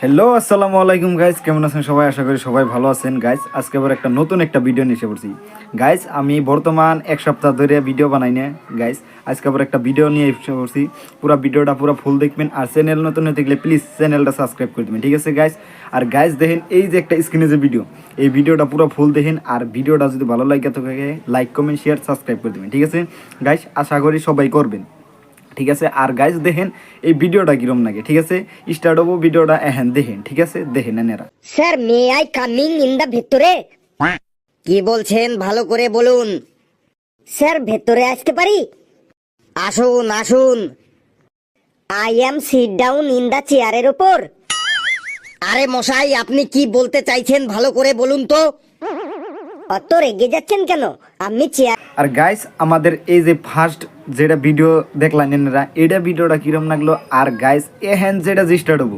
Hello আসসালামু আলাইকুম guys কেমন আছেন সবাই? আশা করি সবাই ভালো আছেন। গাইজ আজকে আবার একটা নতুন একটা ভিডিও নিয়ে এসে পড়ছি। গাইজ আমি বর্তমান এক সপ্তাহ ধরে ভিডিও বানাই না গাইজ আজকে আবার একটা ভিডিও নিয়ে এসে পড়ছি। পুরো ভিডিওটা পুরো ফুল দেখবেন। আর চ্যানেল নতুন হয়ে থাকলে প্লিজ চ্যানেলটা সাবস্ক্রাইব করে দেবেন, ঠিক আছে গাইজ আর গাইজ দেখেন এই যে একটা স্ক্রিনে যে ভিডিও এই ভিডিওটা পুরো ফুল দেখেন। আর ভিডিওটা যদি ভালো লাগে থাকে লাইক কমেন্ট শেয়ার সাবস্ক্রাইব করে দেবেন, ঠিক আছে? গাইজ আশা করি সবাই করবেন। ঠিক আছে? আর গাইজ দেখেন এই ভিডিওটা কিরম লাগে ঠিক আছে? স্টার্ট হব ভিডিওটা এহেন দেখেন ঠিক আছে? দেখেন এনারা sir may I coming in the ভেতরে? কি বলছেন? ভালো করে বলুন। স্যার ভেতরে আসতে পারি? আসুন আসুন। I am sit down in the চেয়ারের ওপর আরে মশাই আপনি কি বলতে চাইছেন? ভালো করে বলুন তো। অত রেগে যাচ্ছেন কেন? আপনি চেয়ার আর গাইস আমাদের এই যে ফার্স্ট যেটা ভিডিও দেখলাম এনারা এটা ভিডিওটা কিরম লাগল? আর গাইস এহেন যেটা যে স্টার্ট হব,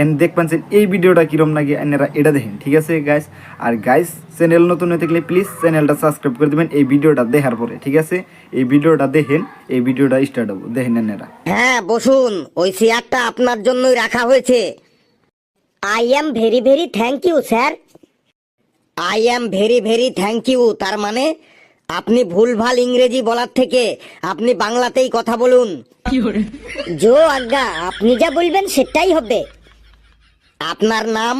এন দেখবেন যে এই ভিডিওটা কিরম লাগে এনারা, এটা দেখেন, ঠিক আছে গাইস আর গাইস চ্যানেল নতুন হয়ে থাকলে প্লিজ চ্যানেলটা সাবস্ক্রাইব করে দেবেন, এই ভিডিওটা দেখার পরে, ঠিক আছে? এই ভিডিওটা দেখেন, এই ভিডিওটা স্টার্ট হব, দেখেন এনারা। হ্যাঁ বসুন, ওই চেয়ারটা আপনার জন্যই রাখা হয়েছে। I am very very thank you sir I am very very thank you তার মানে আপনি ভুলভাল ইংরেজি বলার থেকে আপনি বাংলাতেই কথা বলুন। জো আজ্ঞা আপনি যা বলবেন সেটাই হবে। আপনার নাম?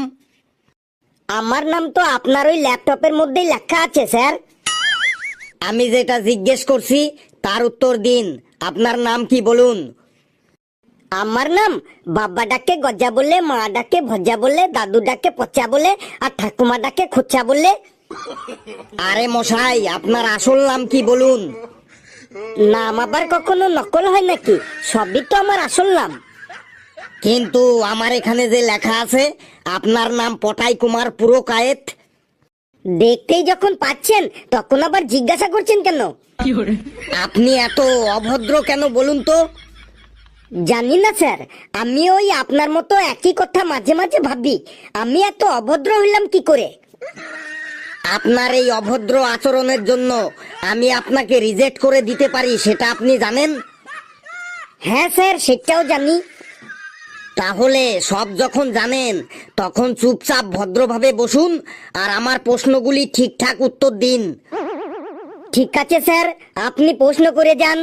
আমার নাম তো আপনার ওই ল্যাপটপের মধ্যেই লেখা আছে স্যার। আমি যেটা জিজ্ঞেস করছি তার উত্তর দিন। আপনার নাম কি বলুন? আমার নাম বাবা ডাকে গজা বললে মা ডাকে ভজা বললে দাদু ডাকে পচা বলে আর ঠাকুমা ডাকে খোঁচা বললে আরে মশাই আপনার আসল নাম কি বলুন? নাম আবার কখনো নকল হয় নাকি? সবই তো আমার আসল নাম। কিন্তু আমার এখানে যে লেখা আছে আপনার নাম পটাই কুমার পুরো কায়েত দেখতেই যখন পাচ্ছেন তখন আবার জিজ্ঞাসা করছেন কেন? আপনি এত অভদ্র কেন বলুন তো? জানি না স্যার। আমি ওই আপনার মতো একই কথা মাঝে মাঝে ভাবি। আমি এত অভদ্র হইলাম কি করে? আপনার এই অভদ্র আচরণের জন্য আমি আপনাকে রিজেক্ট করে দিতে পারি, সেটা আপনি জানেন? হ্যাঁ স্যার, সেটাও জানি। তাহলে সব যখন জানেন, তখন চুপচাপ ভদ্রভাবে বসুন আর আমার প্রশ্নগুলি ঠিকঠাক উত্তর দিন। ঠিক আছে, স্যার, আপনি প্রশ্ন করে যান।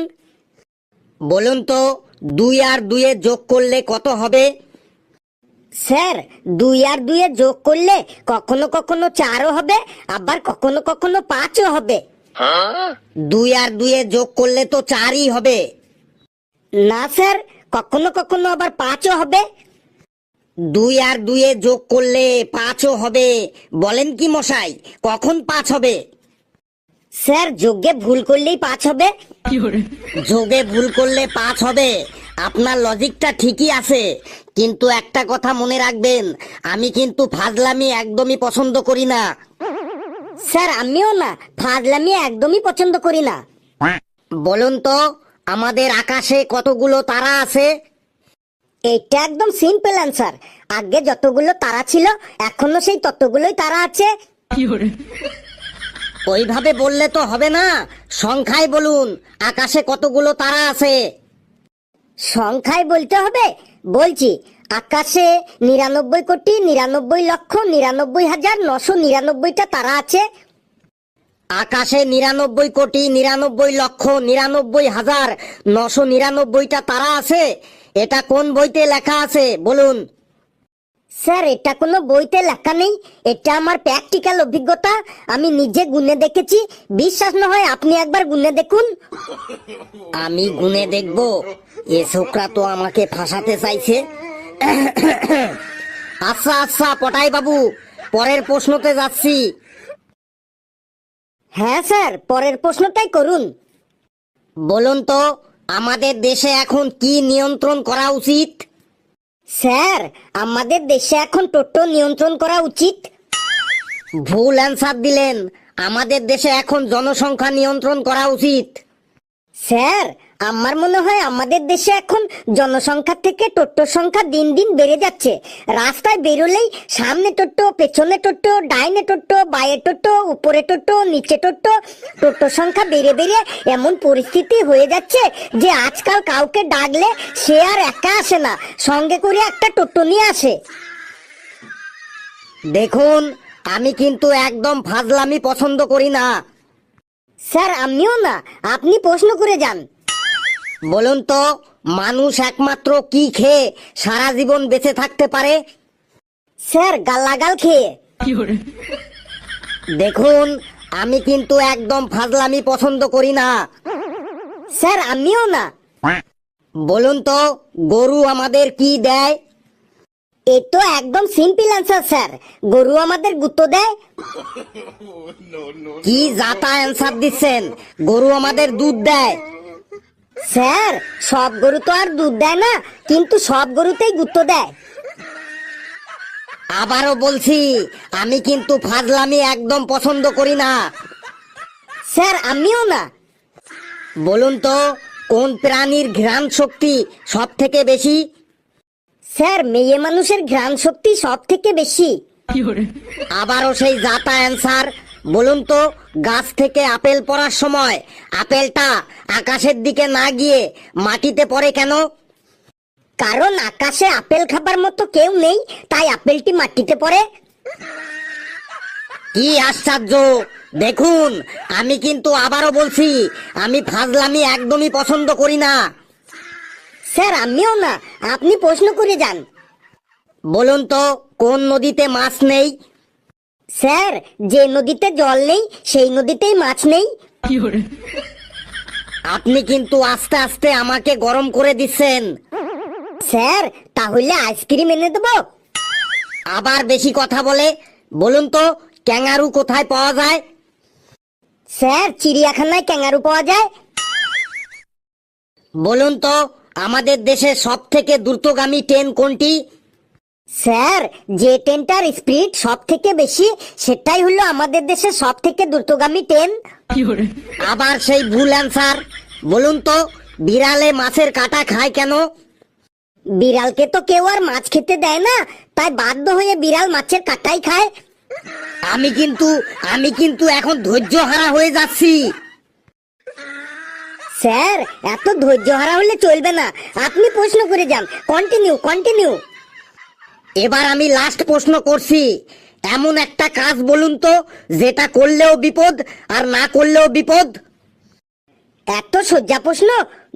বলুন তো, দুই আর দুইয়ে যোগ করলে কত হবে? স্যার দুই আর দুইয়ে যোগ করলে কখনো কখনো চারও হবে আবার কখনো কখনো পাঁচও হবে। দুই আর দুইয়ে যোগ করলে তো চারই হবে। না স্যার কখনো কখনো আবার পাঁচও হবে। দুই আর দুইয়ে যোগ করলে পাঁচও হবে। বলেন কি মশাই কখন পাঁচ হবে? স্যার যোগ্যে ভুল করলেই পাঁচ হবে। যোগে ভুল করলে পাঁচ হবে। আপনার লজিকটা ঠিকই আছে কিন্তু একটা কথা মনে রাখবেন আমি কিন্তু ফাজলামি একদমই পছন্দ করি না। স্যার আমিও না ফাজলামি একদমই পছন্দ করি না। বলুন তো আমাদের আকাশে কতগুলো তারা আছে? এটা একদম সিম্পল অ্যান্সার আগে যতগুলো তারা ছিল এখনও সেই ততগুলোই তারা আছে। ওইভাবে বললে তো হবে না। সংখ্যায় বলুন আকাশে কতগুলো তারা আছে? সংখ্যায় বলতে হবে? বলছি, আকাশে নিরানব্বই কোটি, নিরানব্বই লক্ষ, নিরানব্বই হাজার নশো নিরানব্বইটা তারা আছে। আকাশে নিরানব্বই কোটি, নিরানব্বই লক্ষ, নিরানব্বই হাজার নশো নিরানব্বইটা তারা আছে। এটা কোন বইতে লেখা আছে? বলুন। স্যার এটা কোনো বইতে লেখা নেই। এটা আমার প্র্যাকটিক্যাল অভিজ্ঞতা। আমি নিজে গুনে দেখেছি। বিশ্বাস না হয় আপনি একবার গুনে দেখুন। আমি গুনে দেখব। এ ছোকরা তো আমাকে ফাঁসাতে চাইছে। আচ্ছা আচ্ছা পটাই বাবু পরের প্রশ্নতে যাচ্ছি। হ্যাঁ স্যার পরের প্রশ্নটাই করুন। বলুন তো আমাদের দেশে এখন কি নিয়ন্ত্রণ করা উচিত? স্যার, আমাদের দেশে এখন টোটো নিয়ন্ত্রণ করা উচিত। ভুল অ্যান্সার দিলেন। আমাদের দেশে এখন জনসংখ্যা নিয়ন্ত্রণ করা উচিত। স্যার আমার মনে হয় আমাদের দেশে এখন জনসংখ্যা থেকে টোটোর সংখ্যা দিন দিন বেড়ে যাচ্ছে। রাস্তায় বেরোলেই সামনে টোটো পেছনে টোটো ডাইনে টোটো বায়ে টোটো উপরে টোটো নিচে টোটো টোটোর সংখ্যা বেড়ে বেড়ে এমন পরিস্থিতি হয়ে যাচ্ছে যে আজকাল কাউকে ডাকলে সে আর একা আসে না, সঙ্গে করে একটা টোটো নিয়ে আসে। দেখুন, আমি কিন্তু একদম ফাজলামি পছন্দ করি না। স্যার, আমিও না। আপনি প্রশ্ন করে যান। বলুন তো মানুষ একমাত্র কি খেয়ে সারা জীবন বেঁচে থাকতে পারে? স্যার গালাগাল খেয়ে। দেখুন আমি কিন্তু একদম ফাজলামি পছন্দ করি না। স্যার আমিও না। বলুন তো গরু আমাদের কি দেয়? এ তো একদম সিম্পল অ্যান্সার স্যার। গরু আমাদের গুত্ত দেয়। কি জাতা অ্যান্সার দিচ্ছেন? গরু আমাদের দুধ দেয়। স্যার সব গরু তো আর দুধ দেয় না কিন্তু সব গরুতেই গুত্ত দেয়। আবারও বলছি আমি কিন্তু ফাজলামি একদম পছন্দ করি না। স্যার আমিও না। বলুন তো কোন প্রাণীর ঘ্রাণ শক্তি সব থেকে বেশি? স্যার মেয়ে মানুষের ঘ্রাণ শক্তি সব থেকে বেশি আবারও সেই জাতা অ্যান্সার বলুন তো, গাছ থেকে আপেল পড়ার সময় আপেলটা আকাশের দিকে না গিয়ে মাটিতে পড়ে কেন? কারণ আকাশে আপেল খাবার মতো কেউ নেই, তাই আপেলটি মাটিতে পড়ে। কি আশ্চর্য! দেখুন, আমি কিন্তু আবারও বলছি, আমি ফাজলামি একদমই পছন্দ করি না। স্যার, আমিও না, আপনি প্রশ্ন করে যান। বলুন তো, কোন নদীতে মাছ নেই? স্যার যে নদীতে জল নেই সেই নদীতেই মাছ নেই। আপনি কিন্তু আস্তে আস্তে আমাকে গরম করে দিচ্ছেন। স্যার তাহলে আইসক্রিম এনে দেবো? আবার বেশি কথা বলে বলুন তো ক্যাঙ্গারু কোথায় পাওয়া যায়? স্যার চিড়িয়াখানায় ক্যাঙ্গারু পাওয়া যায়? বলুন তো আমাদের দেশে সব থেকে দ্রুতগামী ট্রেন কোনটি? স্যার যে ট্রেনটার স্পিড সব থেকে বেশি সেটাই হলো আমাদের দেশের সব থেকে দ্রুতগামী ট্রেন। আবার সেই ভুল অ্যান্সার বলুন তো বিড়ালে মাছের কাটা খায় কেন? বিড়ালকে তো কেউ আর মাছ খেতে দেয় না তাই বাধ্য হয়ে বিড়াল মাছের কাটাই খায়। আমি কিন্তু আমি কিন্তু এখন ধৈর্য হারা হয়ে যাচ্ছি। স্যার এত ধৈর্য হারা হলে চলবে না। আপনি প্রশ্ন করে যান। কন্টিনিউ কন্টিনিউ এবার আমি লাস্ট প্রশ্ন করছি। এমন একটা কাজ বলুন তো, যেটা করলেও বিপদ আর না করলেও বিপদ। এত সজ্জা প্রশ্ন।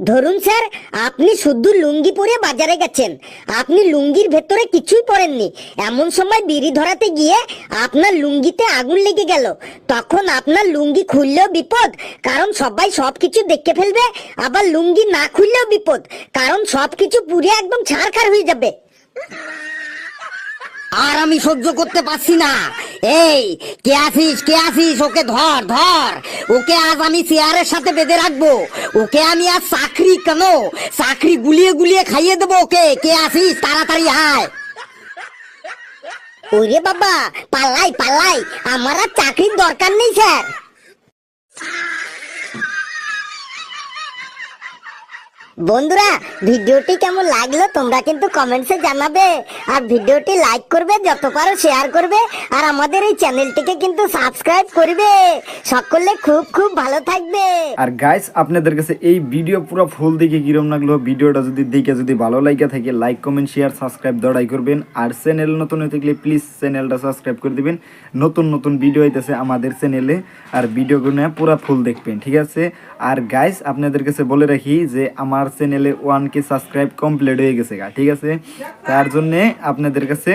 ধরুন স্যার, আপনি শুদ্ধ লুঙ্গি পরে বাজারে গেছেন। আপনি লুঙ্গির ভেতরে কিছুই পরেননি। এমন সময় বিড়ি ধরাতে গিয়ে আপনার লুঙ্গিতে আগুন লেগে গেল। তখন আপনার লুঙ্গি খুললেও বিপদ, কারণ সবাই সবকিছু দেখে ফেলবে। আবার লুঙ্গি না খুললেও বিপদ, কারণ সবকিছু পুড়ে একদম ছাড়খাড় হয়ে যাবে। আর আমি সহ্য করতে পারছি না। এই, কে আসিস কে আসিস ওকে ধর ধর। ওকে আজ আমি চেয়ারের সাথে বেঁধে রাখব। ওকে আমি আজ চাকরি কেন? চাকরি গুলিয়ে গুলিয়ে খাইয়ে দেবো ওকে। কে আসিস তাড়াতাড়ি আয়। ওরে বাবা পাল্লাই পাল্লাই আমার আর চাকরির দরকার নেই, স্যার। বন্ধুরা, ভিডিওটি কেমন লাগল তোমরা কিন্তু কমেন্টসে জানাবে। আর ভিডিওটি লাইক করবে যত পারো শেয়ার করবে, আর আমাদের এই চ্যানেলটিকে কিন্তু সাবস্ক্রাইব করবে। সকলে খুব খুব ভালো থাকবে। আর গাইস আপনাদের কাছে এই ভিডিও পুরো ফুল দেখে কিরম লাগল? ভিডিওটা যদি দেখে যদি ভালো লাগে থাকে লাইক কমেন্ট শেয়ার সাবস্ক্রাইব দড়াই করবেন। আর চ্যানেল নতুন হয়ে থাকলে প্লিজ চ্যানেলটা সাবস্ক্রাইব করে দিবেন। নতুন নতুন ভিডিও হইতেছে আমাদের চ্যানেলে আর ভিডিওগুলো পুরো ফুল দেখবেন, ঠিক আছে? আর গাইস আপনাদের কাছে বলে রাখি যে আমার চ্যানেলে ওয়ান কে সাবস্ক্রাইব কমপ্লিট হয়ে গেছে গা, ঠিক আছে? তার জন্যে আপনাদের কাছে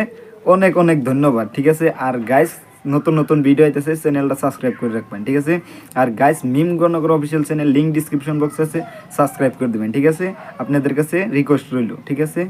অনেক অনেক ধন্যবাদ, ঠিক আছে? আর গাইস নতুন নতুন ভিডিও আইতেছে চ্যানেলটা সাবস্ক্রাইব করে রাখবেন, ঠিক আছে? আর গাইস মিম গণগর অফিসিয়াল চ্যানেল লিঙ্ক ডিসক্রিপশন বক্সে আছে সাবস্ক্রাইব করে দেবেন, ঠিক আছে? আপনাদের কাছে রিকোয়েস্ট রইল, ঠিক আছে?